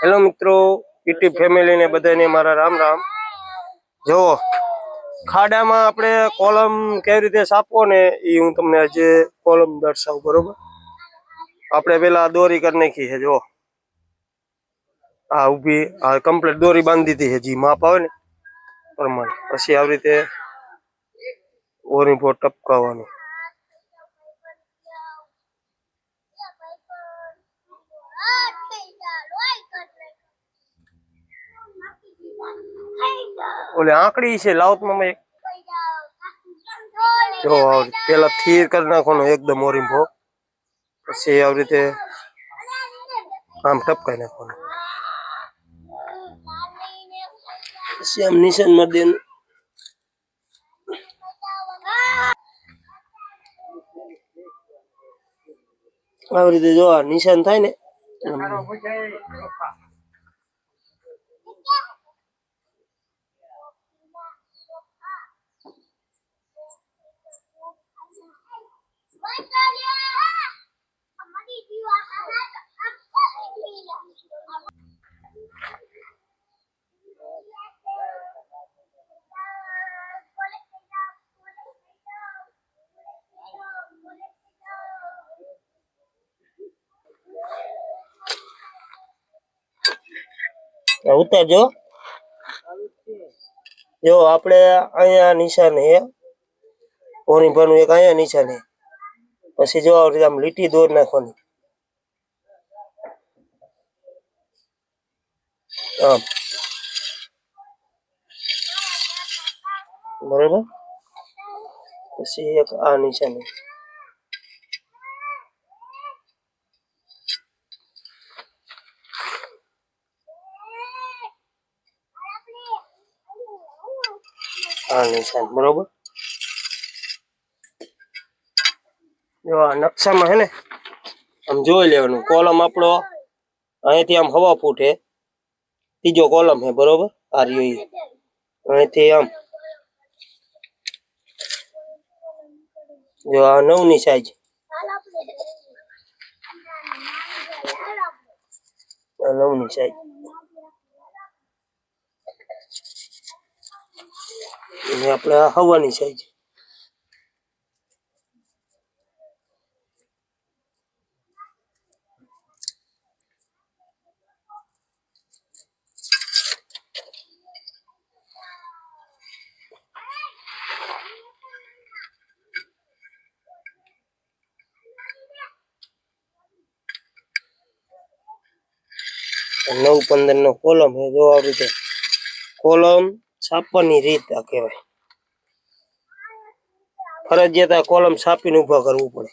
Hello મિત્રો YouTube ફેમિલીને બધાને મારા રામ રામ. જુઓ, ખાડામાં આપણે કોલમ કેવી રીતે સાપવો ને એ હું તમને આજે કોલમ દર્શાવું, બરોબર? આપણે પેલા દોરી કરી નાખી છે જો આ ઊભી, આ કમ્પ્લીટ દોરી બાંધી દીધી છે, જી માપ આવે ને પ્રમાણે. પછી આવી રીતે ઓરી ટપકાવવાનું. ઓલે આંકડી છે, લાવતમાં એક. જો પેલા થીર કરી નાખવાનો એકદમ ઓરી ભો પછી આવી રીતે આમ ટપકાઈ નાખવાનું. પછી આમ નિશાનમાં દેવાનું આવી રીતે જો નિશાન થાય ને ઉતારજો જો. આપણે અહીંયા નિશાન હે ઓની પરનું એક અહીંયા નિશાન હે પછી જો આવી રીતે આમ લીટી દોર નાખવાની. આમ. બરોબર? પછી એક આ નિશાન હે. આ નિશાન બરોબર? જો આ નકશામાં હે ને, આમ જોઈ લેવાનું. કોલમ આપણો અહીંથી આમ હવા ફૂટ. હે ત્રીજો કોલમ હે, બરોબર? આ રહ્યો અહીંથી આમ. જો આ નવની સાઈઝ આ નવની સાઈઝ આપણે હવાની સાઈઝ નવ પંદર નો કોલમ એ જો આવી રીતે કોલમ છાપવાની રીત આ કહેવાય. ફરજિયાત આ કોલમ છાપીને ઊભા કરવું પડે.